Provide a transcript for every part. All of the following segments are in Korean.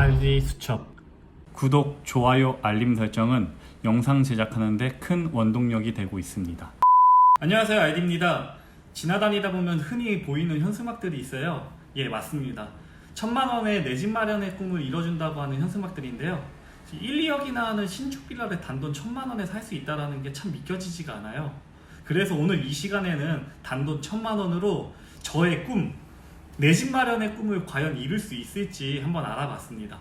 RD 수첩 구독, 좋아요, 알림 설정은 영상 제작하는데 큰 원동력이 되고 있습니다. 안녕하세요, RD입니다. 지나다니다 보면 흔히 보이는 현수막들이 있어요. 예, 맞습니다. 천만 원의 내집 마련의 꿈을 이뤄준다고 하는 현수막들인데요. 1, 2억이나 하는 신축 빌라를 단돈 천만 원에 살 수 있다는 게 참 믿겨지지가 않아요. 그래서 오늘 이 시간에는 단돈 천만 원으로 저의 꿈, 내 집 마련의 꿈을 과연 이룰 수 있을지 한번 알아봤습니다.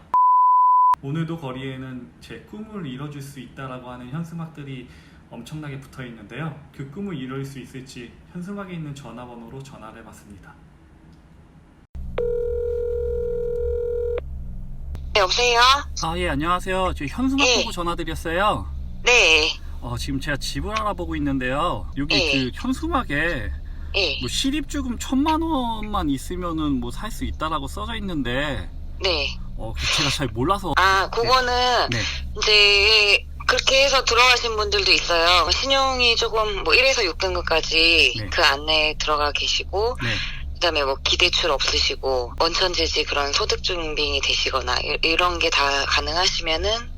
오늘도 거리에는 제 꿈을 이뤄줄 수 있다라고 하는 현수막들이 엄청나게 붙어 있는데요. 그 꿈을 이룰 수 있을지 현수막에 있는 전화번호로 전화를 해봤습니다. 네, 여보세요? 아, 예, 안녕하세요. 저 현수막 예. 보고 전화드렸어요. 네, 어, 지금 제가 집을 알아보고 있는데요. 여기 예. 그 현수막에 예, 뭐 실입주금 천만 원만 있으면은 뭐 살 수 있다라고 써져 있는데, 네. 어, 그 제가 잘 몰라서. 아, 그거는 네. 이제 그렇게 해서 들어가신 분들도 있어요. 신용이 조금 뭐 1에서 6등급까지 네. 그 안내에 들어가 계시고, 네. 그다음에 뭐 기대출 없으시고 원천재지 그런 소득 준비 되시거나 이- 이런 게 다 가능하시면은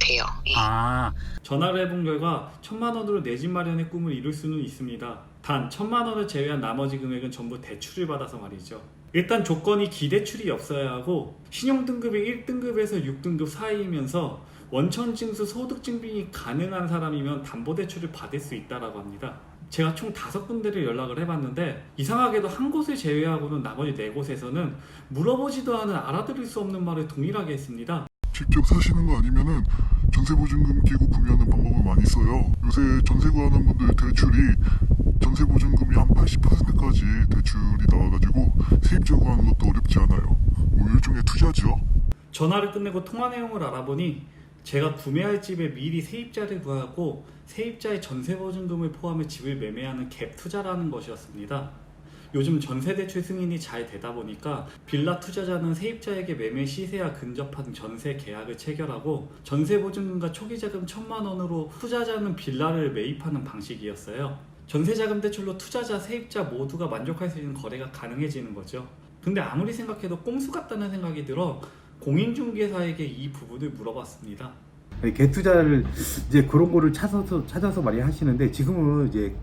돼요. 예. 아 전화를 해본 결과 천만 원으로 내 집 마련의 꿈을 이룰 수는 있습니다. 단 천만 원을 제외한 나머지 금액은 전부 대출을 받아서 말이죠. 일단 조건이 기대출이 없어야 하고 신용 등급이 1등급에서 6등급 사이이면서 원천 징수 소득 증빙이 가능한 사람이면 담보 대출을 받을 수 있다라고 합니다. 제가 총 다섯 군데를 연락을 해봤는데 이상하게도 한 곳을 제외하고는 나머지 네 곳에서는 물어보지도 않은 알아들을 수 없는 말을 동일하게 했습니다. 직접 사시는 거 아니면은 전세보증금 끼고 구매하는 방법을 많이 써요. 요새 전세 구하는 분들 대출이 전세보증금이 한 80%까지 대출이 나와가지고 세입자 구하는 것도 어렵지 않아요. 뭐 일종의 투자죠. 전화를 끝내고 통화 내용을 알아보니 제가 구매할 집에 미리 세입자를 구하고 세입자의 전세 보증금을 포함해 집을 매매하는 갭 투자라는 것이었습니다. 요즘 전세 대출 승인이 잘 되다 보니까 빌라 투자자는 세입자에게 매매 시세와 근접한 전세 계약을 체결하고 전세 보증금과 초기 자금 천만 원으로 투자자는 빌라를 매입하는 방식이었어요. 전세 자금 대출로 투자자 세입자 모두가 만족할 수 있는 거래가 가능해지는 거죠. 근데 아무리 생각해도 꼼수 같다는 생각이 들어 공인중개사에게 이 부분을 물어봤습니다. 개투자를 이제 그런 거를 찾아서 찾아서 많이 하시는데 지금은 이제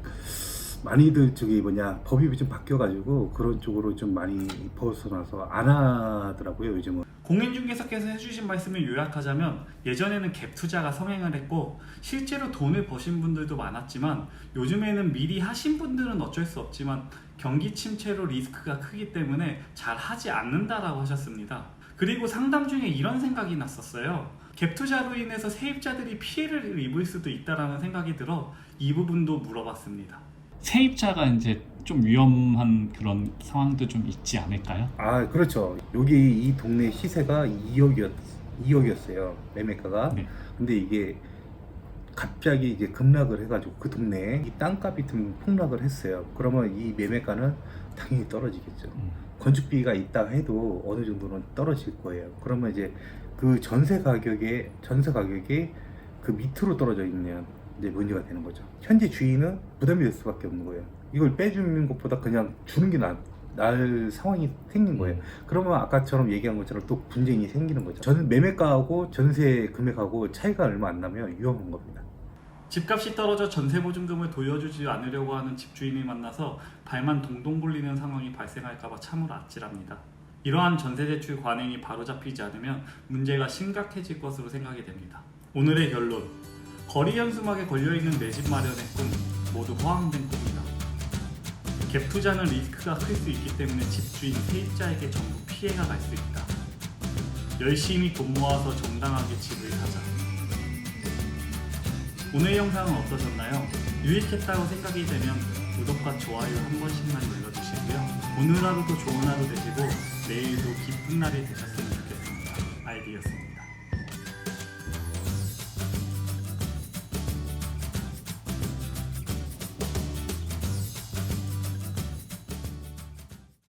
많이들 저기 뭐냐 법이 좀 바뀌어가지고 그런 쪽으로 좀 많이 벗어나서 안 하더라고요 요즘은. 공인중개사께서 해주신 말씀을 요약하자면 예전에는 갭 투자가 성행을 했고 실제로 돈을 버신 분들도 많았지만 요즘에는 미리 하신 분들은 어쩔 수 없지만 경기 침체로 리스크가 크기 때문에 잘 하지 않는다라고 하셨습니다. 그리고 상담 중에 이런 생각이 났었어요. 갭 투자로 인해서 세입자들이 피해를 입을 수도 있다라는 생각이 들어 이 부분도 물어봤습니다. 세입자가 이제 좀 위험한 그런 상황도 좀 있지 않을까요? 아 그렇죠. 여기 이 동네 시세가 2억이었 2억이었어요 매매가가. 네. 근데 이게 갑자기 이제 급락을 해가지고 그 동네에 이 땅값이 좀 폭락을 했어요. 그러면 이 매매가는 당연히 떨어지겠죠. 음. 건축비가 있다 해도 어느 정도는 떨어질 거예요. 그러면 이제 그 전세 가격에 전세 가격이 그 밑으로 떨어져 있는 이제 문제가 되는 거죠. 현재 주인은 부담이 될 수밖에 없는 거예요. 이걸 빼주는 것보다 그냥 주는 게 나, 나을 상황이 생긴 거예요. 그러면 아까처럼 얘기한 것처럼 또 분쟁이 생기는 거죠. 저는 매매가하고 전세 금액하고 차이가 얼마 안 나면 위험한 겁니다. 집값이 떨어져 전세 보증금을 돌려주지 않으려고 하는 집주인을 만나서 발만 동동 굴리는 상황이 발생할까봐 참으로 아찔합니다. 이러한 전세 대출 관행이 바로잡히지 않으면 문제가 심각해질 것으로 생각이 됩니다. 오늘의 결론. 거리 현수막에 걸려있는 내 집 마련의 꿈 모두 허황된 꿈이다. 갭 투자는 리스크가 클 수 있기 때문에 집주인 세입자에게 전부 피해가 갈 수 있다. 열심히 돈 모아서 정당하게 집을 사자. 오늘 영상은 어떠셨나요? 유익했다고 생각이 되면 구독과 좋아요 한 번씩만 눌러주시고요. 오늘 하루도 좋은 하루 되시고 내일도 기쁜 날이 되셨으면 좋겠습니다. 아이디였습니다.